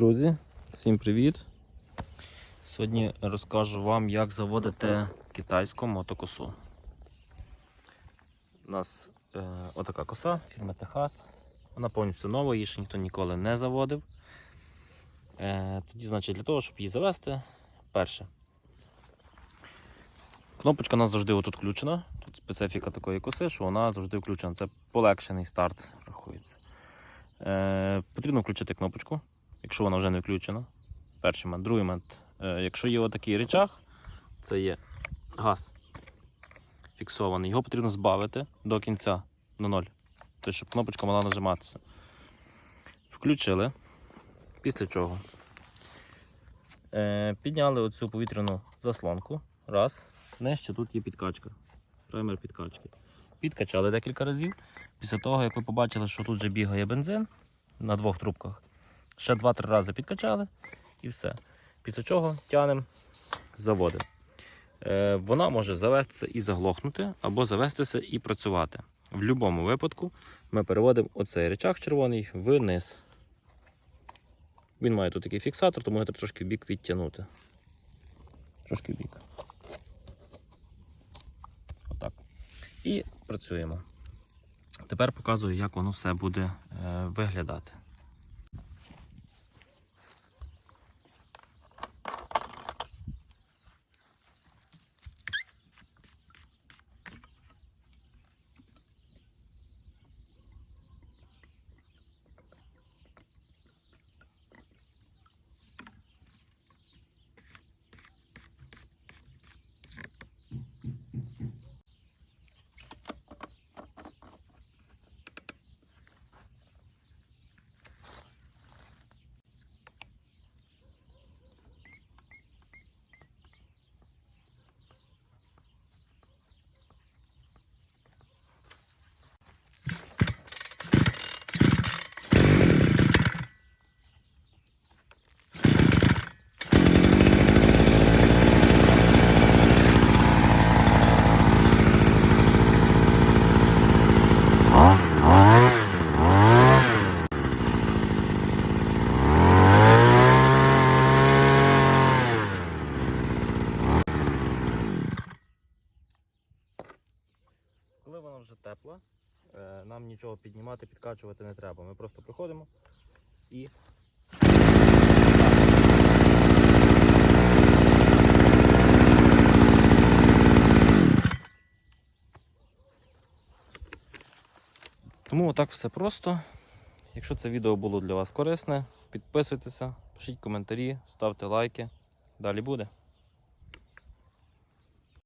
Друзі, всім привіт! Сьогодні розкажу вам, як заводити китайську мотокосу. У нас е, отака коса фірми Техас. Вона повністю нова, її ще ніхто ніколи не заводив. Е, тоді, значить, для того, щоб її завести, перше. Кнопочка у нас завжди отут включена. Тут специфіка такої коси, що вона завжди включена. Це полегшений старт рахується. Е, потрібно включити кнопочку, якщо вона вже не включена. Перший момент. Другий момент. Е, якщо є отакий речах, це є газ фіксований. Його потрібно збавити до кінця на ноль. Тобто, щоб кнопочка могла нажиматися. Включили. Після чого? Е, підняли оцю повітряну заслонку. Раз. Нижче тут є підкачка. Праймер підкачки. Підкачали декілька разів. Після того, як ви побачили, що тут вже бігає бензин на двох трубках, ще 2-3 рази підкачали і все. Після чого тянемо, заводимо. Е, вона може завестися і заглохнути, або завестися і працювати. В будь-якому випадку ми переводимо оцей речах червоний вниз. Він має тут такий фіксатор, тому треба трошки в бік відтягнути. Трошки в бік. Отак. І працюємо. Тепер показую, як воно все буде е, виглядати. Коли вона вже тепла, е, нам нічого піднімати, підкачувати не треба. Ми просто приходимо і. Тому отак все просто. Якщо це відео було для вас корисне, підписуйтеся, пишіть коментарі, ставте лайки. Далі буде.